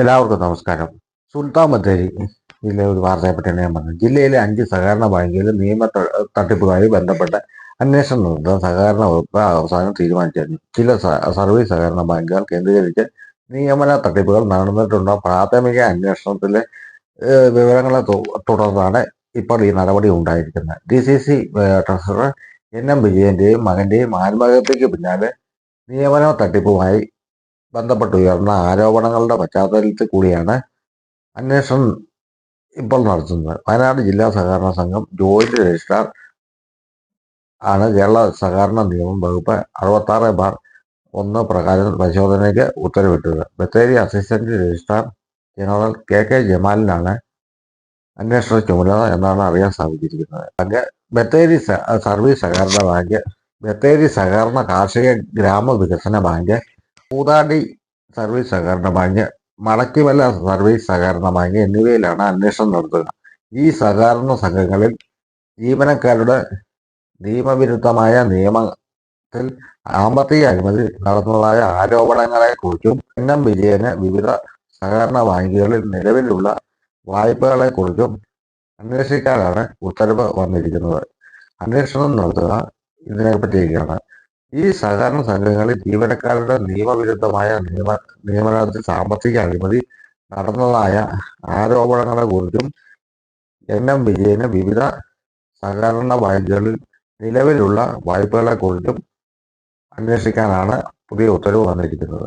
എല്ലാവർക്കും നമസ്കാരം. സുൽത്താൻ ബത്തേരി ജില്ലയിലെ ഒരു വാർത്തയെപ്പറ്റിയാണ് ഞാൻ പറഞ്ഞത് ജില്ലയിലെ അഞ്ച് സഹകരണ ബാങ്കുകളിൽ നിയമ തട്ടിപ്പുമായി ബന്ധപ്പെട്ട അന്വേഷണം നടത്താൻ സഹകരണ വകുപ്പ് അവസാനം തീരുമാനിച്ചിരുന്നു. ചില സർവീസ് സഹകരണ ബാങ്കുകൾ കേന്ദ്രീകരിച്ച് നിയമന തട്ടിപ്പുകൾ നടന്നിട്ടുണ്ടോ? പ്രാഥമിക അന്വേഷണത്തിലെ വിവരങ്ങളെ തുടർന്നാണ് ഇപ്പോൾ ഈ നടപടി ഉണ്ടായിരിക്കുന്നത്. D C C treasurer N M വിജയന്റെയും മകന്റെയും ആത്മഹത്യക്ക് പിന്നാലെ നിയമന തട്ടിപ്പുമായി ബന്ധപ്പെട്ട്. ഉയർന്ന ആരോപണങ്ങളുടെ പശ്ചാത്തലത്തിൽ കൂടിയാണ് അന്വേഷണം ഇപ്പോൾ നടത്തുന്നത്. വയനാട് ജില്ലാ സഹകരണ സംഘം ജോയിന്റ് രജിസ്ട്രാർ ആണ് കേരള സഹകരണ നിയമം വകുപ്പ് അറുപത്താറ് ബാർ ഒന്ന് പ്രകാരം പരിശോധനയ്ക്ക് ഉത്തരവിട്ടത്. Bathery assistant registrar general K K ജമാലിനാണ് അന്വേഷണ ചുമതല എന്നാണ് അറിയാൻ സാധിച്ചിരിക്കുന്നത്. ബാങ്ക് ബത്തേരി സർവീസ് സഹകരണ ബാങ്ക് ബത്തേരി സഹകരണ കാർഷിക ഗ്രാമ വികസന ബാങ്ക് പൂതാടി സർവീസ് സഹകരണ ബാങ്ക് മടക്കിമല സർവീസ് സഹകരണ ബാങ്ക് എന്നിവയിലാണ് അന്വേഷണം നടത്തുക ഈ സഹകരണ സംഘങ്ങളിൽ ജീവനക്കാരുടെ നിയമവിരുദ്ധമായ നിയമത്തിൽ സാമ്പത്തിക അഴിമതി നടന്നതായ ആരോപണങ്ങളെ കുറിച്ചും എൻ എം വിജയന് വിവിധ സഹകരണ ബാങ്കുകളിൽ നിലവിലുള്ള വായ്പകളെ കുറിച്ചും അന്വേഷിക്കാനാണ് ഉത്തരവ് വന്നിരിക്കുന്നത്. അന്വേഷണം നടത്തുക ഇതിനെപ്പറ്റിയൊക്കെയാണ് ഈ സഹകരണ സംഘങ്ങളിൽ ജീവനക്കാരുടെ നിയമവിരുദ്ധമായ നിയമ നിയമനത്തിൽ സാമ്പത്തിക അഴിമതി നടന്നതായ ആരോപണങ്ങളെ കുറിച്ചും എൻ എം വിജയന് വിവിധ സഹകരണ ബാങ്കുകളിൽ നിലവിലുള്ള വായ്പകളെ കുറിച്ചും അന്വേഷിക്കാനാണ് പുതിയ ഉത്തരവ് വന്നിരിക്കുന്നത്.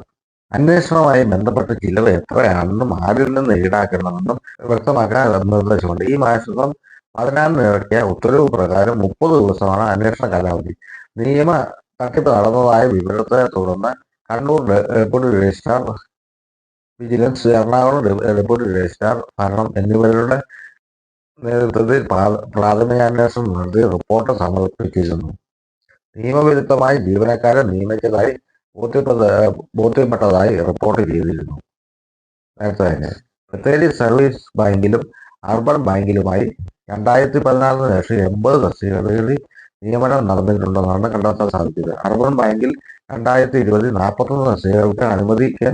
അന്വേഷണവുമായി ബന്ധപ്പെട്ട ചിലവ് എത്രയാണെന്നും ആരിൽ നിന്ന് ഈടാക്കണമെന്നും വ്യക്തമാക്കാൻ നിർദ്ദേശമുണ്ട്. ഈ മാസം പതിനാറിന് ഇറക്കിയ ഉത്തരവ് പ്രകാരം മുപ്പത് ദിവസമാണ് അന്വേഷണ കാലാവധി. നിയമ തട്ടിപ്പ് നടന്നതായ വിവരത്തെ തുടർന്ന് Kannur deputy registrar vigilance Ernakulam deputy registrar ഭരണം എന്നിവരുടെ നേതൃത്വത്തിൽ പ്രാഥമിക അന്വേഷണം നടത്തി റിപ്പോർട്ട് സമർപ്പിച്ചിരുന്നു. നിയമവിരുദ്ധമായി ജീവനക്കാരെ നിയമിച്ചതായി ബോധ്യപ്പെട്ട ബോധ്യപ്പെട്ടതായി റിപ്പോർട്ട് ചെയ്തിരുന്നു. നേരത്തെ തന്നെ ബത്തേരി സർവീസ് ബാങ്കിലും അർബൻ ബാങ്കിലുമായി രണ്ടായിരത്തി പതിനാലിന് ശേഷം എൺപത് തസ്തികകളിൽ നിയമനം നടന്നിട്ടുണ്ടെന്നാണ് കണ്ടെത്താൻ സാധിച്ചത് അർബൻ ബാങ്കിൽ രണ്ടായിരത്തി ഇരുപതിൽ നാൽപ്പത്തൊന്ന് തസ്തികകൾക്ക് അനുമതിക്ക്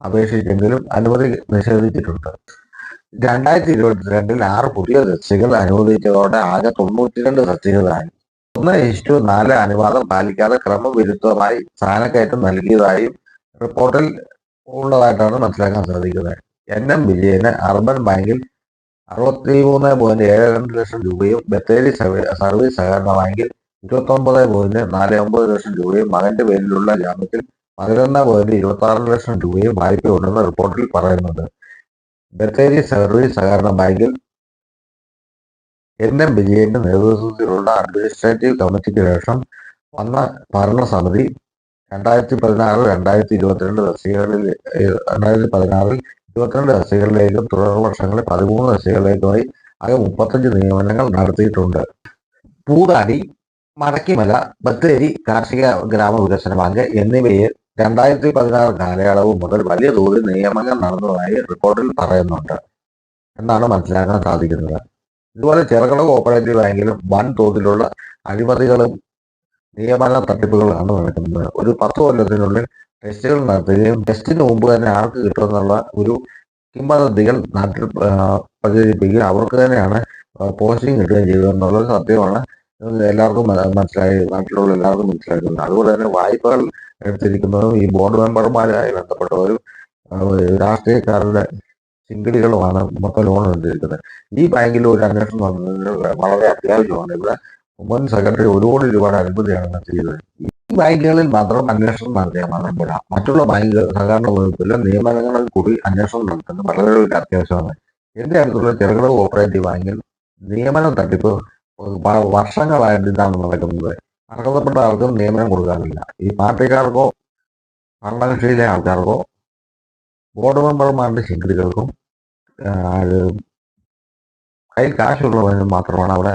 അപേക്ഷിച്ചെങ്കിലും അനുമതി നിഷേധിച്ചിട്ടുണ്ട്. രണ്ടായിരത്തി ഇരുപത്തിരണ്ടിൽ ആറ് പുതിയ സസ്യകൾ അനുവദിച്ചതോടെ ആകെ തൊണ്ണൂറ്റിരണ്ട് തസ്തികളായി ഒന്ന് ഇഷ്ടു നാല് അനുവാദം പാലിക്കാതെ ക്രമവിരുദ്ധമായി സ്ഥാനക്കയറ്റം നൽകിയതായും റിപ്പോർട്ടിൽ ഉള്ളതായിട്ടാണ് മനസ്സിലാക്കാൻ സാധിക്കുന്നത്. എൻ എം വിജയന് അർബൻ ബാങ്കിൽ അറുപത്തി മൂന്ന് പോയിന്റ് ഏഴ് രണ്ട് ലക്ഷം രൂപയും ബത്തേരി സർവീ- സർവീസ് സഹകരണ ബാങ്കിൽ ഇരുപത്തി ഒമ്പത് പോയിന്റ് നാല് ഒമ്പത് ലക്ഷം രൂപയും മകന്റെ പേരിലുള്ള ജാമ്യത്തിൽ പതിനൊന്ന് പോയിന്റ് ഇരുപത്തി ആറ് ലക്ഷം രൂപയും വായ്പയുണ്ടെന്ന് റിപ്പോർട്ടിൽ പറയുന്നുണ്ട്. ബത്തേരി സർവീസ് സഹകരണ ബാങ്കിൽ എൻ എം വിജയന്റെ നേതൃത്വത്തിലുള്ള അഡ്മിനിസ്ട്രേറ്റീവ് കമ്മിറ്റിക്ക് ശേഷം വന്ന ഭരണസമിതി രണ്ടായിരത്തി പതിനാറ് രണ്ടായിരത്തി ഇരുപത്തിരണ്ട് തസ്തികകളിൽ രണ്ടായിരത്തി പതിനാറിൽ ഇരുപത്തിരണ്ട് തസ്തികകളിലേക്കും തുടർ വർഷങ്ങളിൽ പതിമൂന്ന് തസ്തികകളിലേക്കുമായി ആകെ മുപ്പത്തഞ്ച് നിയമനങ്ങൾ നടത്തിയിട്ടുണ്ട്. പൂതാടി മടക്കിമല ബത്തേരി കാർഷിക ഗ്രാമവികസന ബാങ്ക് എന്നിവയിൽ രണ്ടായിരത്തി പതിനാറ് കാലയളവ് മുതൽ വലിയ തോതിൽ നിയമനം നടന്നതായി റിപ്പോർട്ടിൽ പറയുന്നുണ്ട്. എന്നാണ് മനസ്സിലാക്കാൻ സാധിക്കുന്നത്. ഇതുപോലെ ചെറുകിട കോപ്പറേറ്റീവ് ബാങ്കിലും വൻ തോതിലുള്ള അഴിമതികളും നിയമന തട്ടിപ്പുകളാണ് നടക്കുന്നത് ഒരു പത്ത് കൊല്ലത്തിനുള്ളിൽ ടെസ്റ്റുകൾ നടത്തുകയും ടെസ്റ്റിന് മുമ്പ് തന്നെ ആർക്ക് കിട്ടുമെന്നുള്ള ഒരു കിംവദന്തികൾ നാട്ടിൽ പ്രചരിപ്പിക്കുകയും അവർക്ക് തന്നെയാണ് പോസ്റ്റിംഗ് കിട്ടുകയും ചെയ്തതെന്നുള്ളത് സത്യമാണ്. എല്ലാവർക്കും മനസ്സിലായി നാട്ടിലുള്ള എല്ലാവർക്കും മനസ്സിലാക്കുന്നത് അതുപോലെ തന്നെ വായ്പകൾ എടുത്തിരിക്കുന്നതും ഈ ബോർഡ് മെമ്പർമാരുമായി ബന്ധപ്പെട്ടവരും രാഷ്ട്രീയക്കാരുടെ ചിങ്കിടികളുമാണ് മൊത്തം ലോൺ എടുത്തിരിക്കുന്നത്. ഈ ബാങ്കിൽ ഒരു അന്വേഷണം വളരെ അത്യാവശ്യമാണ്. ഇവിടെ മുൻ സെക്രട്ടറി ഒരു കോടി രൂപയുടെ അനുമതിയാണ് ചെയ്തത്. ഈ ബാങ്കുകളിൽ മാത്രം അന്വേഷണം നടത്തിയാൽ മാത്രം മറ്റുള്ള ബാങ്കുകൾ സഹകരണ വകുപ്പിലെ നിയമനങ്ങളിൽ കൂടി അന്വേഷണം നടത്തുന്നത് വളരെ ഒരു അത്യാവശ്യമാണ്. എന്റെ അടുത്തുള്ള ചെറുകിട കോപ്പറേറ്റീവ് ബാങ്കിൽ നിയമനം തട്ടിപ്പ് വർഷങ്ങളായിട്ട് ഇതാണ് നടക്കുന്നത്. അർഹതപ്പെട്ട ആർക്കും നിയമനം കൊടുക്കാറില്ല. ഈ പാർട്ടിക്കാർക്കോ ഭരണകക്ഷിയിലെ ആൾക്കാർക്കോ ബോർഡ് മെമ്പർമാരുടെ ശിങ്കിടികൾക്കും കയ്യിൽ കാശുള്ളവന് മാത്രമാണ് അവിടെ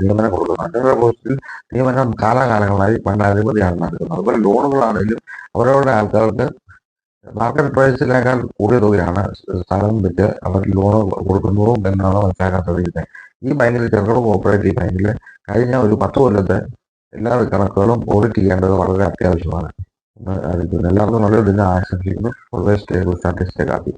നിയമനം കൊടുക്കുന്നത്. മറ്റുള്ള പോസ്റ്റിൽ നിയമനം കാലാകാലങ്ങളായി പണ്ട് നടക്കുന്നത്. അതുപോലെ ലോണുകളാണെങ്കിലും അവരവരുടെ ആൾക്കാർക്ക് മാർക്കറ്റ് പ്രൈസിനേക്കാൾ കൂടിയ തുകയാണ് സ്ഥലം വിറ്റ് അവർ ലോൺ കൊടുക്കുന്നതും എന്നാണ് മനസ്സിലാക്കാൻ സാധിക്കുന്നത്. ഈ ബാങ്കിൽ ചെറുകിട കോപ്പറേറ്റീവ് ബാങ്കിൽ കഴിഞ്ഞ ഒരു പത്ത് കൊല്ലത്തെ എല്ലാ കണക്കുകളും ഓഡിറ്റ് ചെയ്യേണ്ടത് വളരെ അത്യാവശ്യമാണ്. എല്ലാവർക്കും നല്ലൊരു ദിനം ആശംസിക്കുന്നു. സ്റ്റേബിൾ സ്റ്റാറ്റിസ്റ്റിക് ആക്കി